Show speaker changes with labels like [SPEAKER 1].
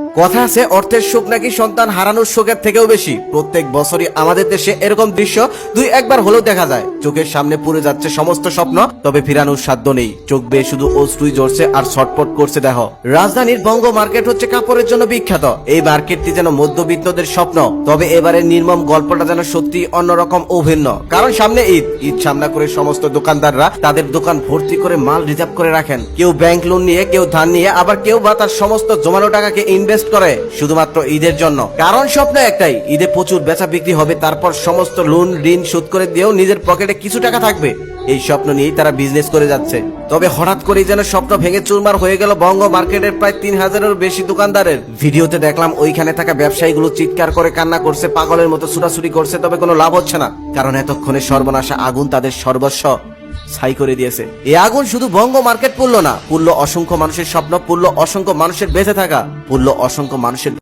[SPEAKER 1] কথা আছে, অর্থের সুখ নাকি সন্তান হারানোর শোকের থেকেও বেশি। প্রত্যেক বছরই আমাদের দেশে এরকম দৃশ্য দুই একবার হলেও দেখা যায়। চোখের সামনে পুড়ে যাচ্ছে সমস্ত স্বপ্ন, তবে ফিরানোর সাধ্য নেই। চোখ বেয়ে শুধু অশ্রুই জ্বরছে আর ছটপট করছে দেহ। রাজধানীর বঙ্গ মার্কেট হচ্ছে কাপড়ের জন্য বিখ্যাত। এই মার্কেটটি যেন মধ্যবিত্তদের স্বপ্ন, তবে এবারে নির্মম গল্পটা যেন সত্যি অন্যরকম অভিন্ন। কারণ সামনে ঈদ। ঈদ সামনা করে সমস্ত দোকানদাররা তাদের দোকান ভর্তি করে মাল রিজার্ভ করে রাখেন। কেউ ব্যাংক লোন নিয়ে, কেউ ধান নিয়ে, আবার কেউ বা তার সমস্ত জমানো টাকাকে ইনভেস্ট করে শুধুমাত্র ঈদের জন্য। কারণ স্বপ্ন একটাই, ঈদে প্রচুর বেচা বিক্রি হবে, তারপর সমস্ত লোন, ঋণ শোধ করে দিয়েও নিজের পকেটে কিছু টাকা থাকবে। এই স্বপ্ন নিয়েই তারা বিজনেস করে যাচ্ছে। তবে হঠাৎ করেই যেন স্বপ্ন ভেঙে চুরমার হয়ে গেল বঙ্গ মার্কেটের প্রায় তিন হাজারেরও বেশি দোকানদারের। ভিডিওতে দেখলাম ওইখানে থাকা ব্যবসায়ীগুলো চিৎকার করে কান্না করছে, পাগলের মতো ছুটাছুটি করছে, তবে কোনো লাভ হচ্ছে না। কারণ এতক্ষণে সর্বনাশা আগুন তাদের সর্বস্ব। ছাই করে দিয়েছে। এই আগুন শুধু বঙ্গ মার্কেট পুরলো না পুরলো অসংখ্য মানুষের স্বপ্ন পুরলো অসংখ্য মানুষের বেঁচে থাকা পুরলো অসংখ্য মানুষের